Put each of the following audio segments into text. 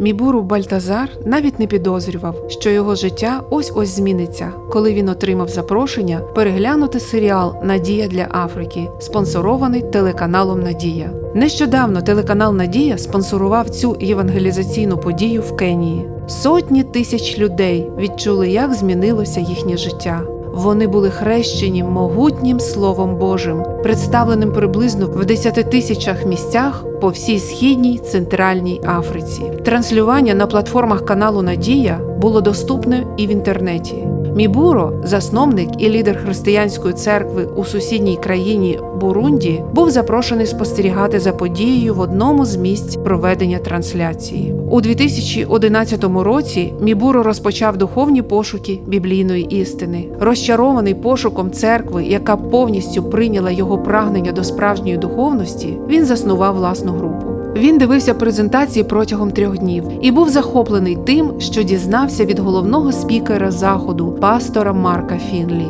Мібуру Бальтазар навіть не підозрював, що його життя ось ось зміниться, коли він отримав запрошення переглянути серіал Надія для Африки, спонсорований телеканалом Надія. Нещодавно телеканал Надія спонсорував цю євангелізаційну подію в Кенії. Сотні тисяч людей відчули, як змінилося їхнє життя. Вони були хрещені могутнім Словом Божим, представленим приблизно в 10 тисячах місцях по всій східній центральній Африці. Транслювання на платформах каналу Надія було доступне і в інтернеті. Мібуро, засновник і лідер християнської церкви у сусідній країні Бурунді, був запрошений спостерігати за подією в одному з місць проведення трансляції. У 2011 році Мібуро розпочав духовні пошуки біблійної істини. Розчарований пошуком церкви, яка повністю прийняла його прагнення до справжньої духовності, він заснував власну групу. Він дивився презентації протягом трьох днів і був захоплений тим, що дізнався від головного спікера заходу, пастора Марка Фінлі.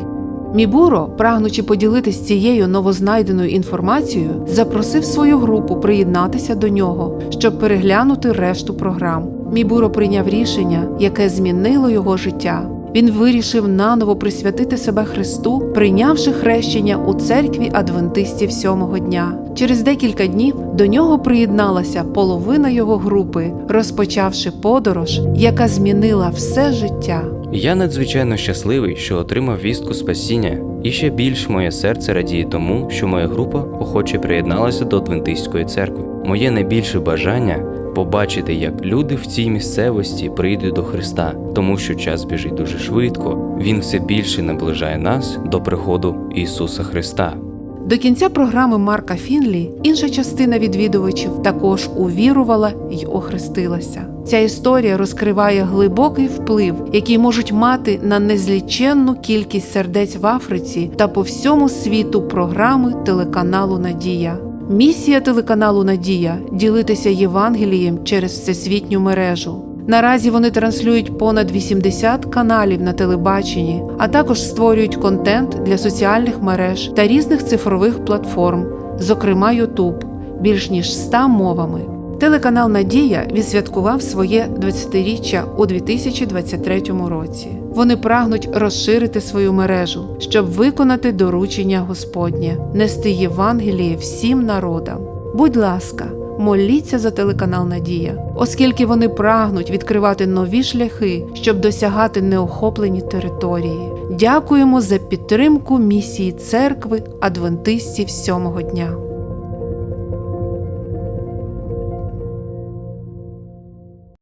Мібуро, прагнучи поділитись цією новознайденою інформацією, запросив свою групу приєднатися до нього, щоб переглянути решту програм. Мібуро прийняв рішення, яке змінило його життя. Він вирішив наново присвятити себе Христу, прийнявши хрещення у церкві адвентистів сьомого дня. Через декілька днів до нього приєдналася половина його групи, розпочавши подорож, яка змінила все життя. Я надзвичайно щасливий, що отримав вістку спасіння, і ще більш моє серце радіє тому, що моя група охоче приєдналася до Адвентистської церкви. Моє найбільше бажання побачити, як люди в цій місцевості прийдуть до Христа, тому що час біжить дуже швидко. Він все більше наближає нас до приходу Ісуса Христа. До кінця програми Марка Фінлі інша частина відвідувачів також увірувала й охрестилася. Ця історія розкриває глибокий вплив, який можуть мати на незліченну кількість сердець в Африці та по всьому світу програми телеканалу Надія. Місія телеканалу Надія ділитися Євангелієм через всесвітню мережу. Наразі вони транслюють понад 80 каналів на телебаченні, а також створюють контент для соціальних мереж та різних цифрових платформ, зокрема YouTube, більш ніж 100 мовами. Телеканал Надія відсвяткував своє 20-річчя у 2023 році. Вони прагнуть розширити свою мережу, щоб виконати доручення Господнє, нести Євангеліє всім народам. Будь ласка, моліться за телеканал Надія, оскільки вони прагнуть відкривати нові шляхи, щоб досягати неохоплені території. Дякуємо за підтримку місії церкви адвентистів сьомого дня.